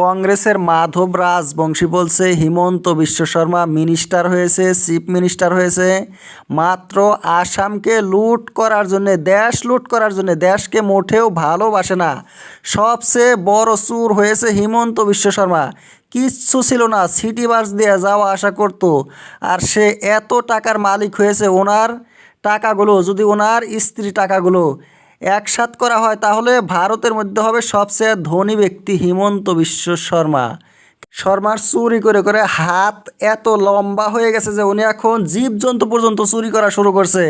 কংগ্রেসের মাধব রাজবংশী বলছে, হিমন্ত বিশ্ব শর্মা মিনিস্টার হয়েছে, চিফ মিনিস্টার হয়েছে। মাত্র আসামকে লুট করার জন্যে, দেশ লুট করার জন্যে দেশকে মোটেও ভালোবাসে না। সবচেয়ে বড় চুর হয়েছে হিমন্ত বিশ্ব শর্মা। কিচ্ছু ছিল না, সিটি বাস দিয়ে যাওয়া আসা করতো। আর সে এত টাকার মালিক হয়েছে ওনার টাকাগুলো, যদি ওনার স্ত্রী টাকাগুলো। একসাথ করা হয়, তাহলে ভারতের মধ্যে হবে সবচেয়ে ধনী ব্যক্তি হিমন্ত বিশ্ব শর্মা। শর্মার চুরি করে করে হাত এত লম্বা হয়ে গেছে যে উনি এখন জীবজন্তু পর্যন্ত চুরি করা শুরু করছে।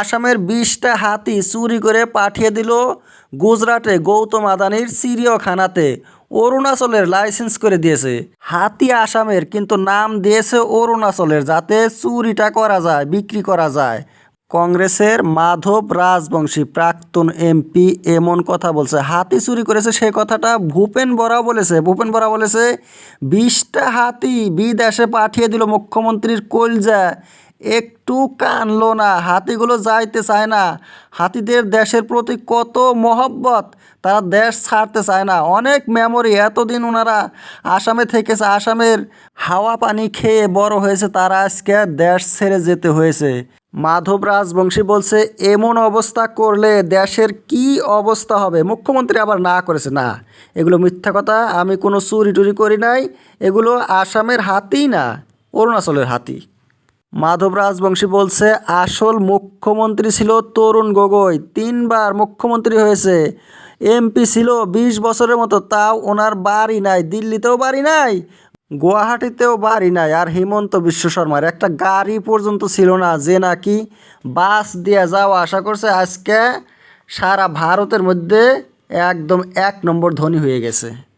আসামের বিশটা হাতি চুরি করে পাঠিয়ে দিল গুজরাটে গৌতম আদানির চিড়িয়াখানাতে। অরুণাচলের লাইসেন্স করে দিয়েছে। হাতি আসামের, কিন্তু নাম দিয়েছে অরুণাচলের, যাতে চুরিটা করা যায়, বিক্রি করা যায়। কংগ্রেসের মাধব রাজবংশী প্রাক্তন এমপি এমন কথা বলছে। হাতি চুরি করেছে, সে কথাটা ভূপেন বরা বলেছে। ভূপেন বরা বলেছে, বিশটা হাতি বিদেশে পাঠিয়ে দিল মুখ্যমন্ত্রীর কলজা। একটু কানলো না, হাতিগুলো যাইতে চায় না। হাতিদের দেশের প্রতি কত মহব্বত, তারা দেশ ছাড়তে চায় না। অনেক মেমোরি, এতদিন ওনারা আসামে থেকেছে, আসামের হাওয়া পানি খেয়ে বড় হয়েছে, তারা আজকে দেশ ছেড়ে যেতে হয়েছে। মাধব রাজবংশী বলছে, এমন অবস্থা করলে দেশের কি অবস্থা হবে? মুখ্যমন্ত্রী আবার না করেছে, না, এগুলো মিথ্যা কথা, আমি কোনো চুরি টুরি করি নাই, এগুলো আসামের হাতি না, অরুণাচলের হাতি। মাধব রাজবংশী বলছে, আসল মুখ্যমন্ত্রী ছিল তরুণ গগৈ, তিনবার মুখ্যমন্ত্রী হয়েছে। এমপি ছিল বিশ বছরের মতো, তাও ওনার বাড়ি নাই, দিল্লিতেও বাড়ি নাই গুয়াহাটিতেও বাড়ি নাই আর হিমন্ত বিশ্ব শর্মার। একটা গাড়ি পর্যন্ত ছিল না যে নাকি বাস দিয়ে যাওয়া আশা করছে। আজকে সারা ভারতের মধ্যে একদম এক নম্বর ধনী হয়ে গেছে।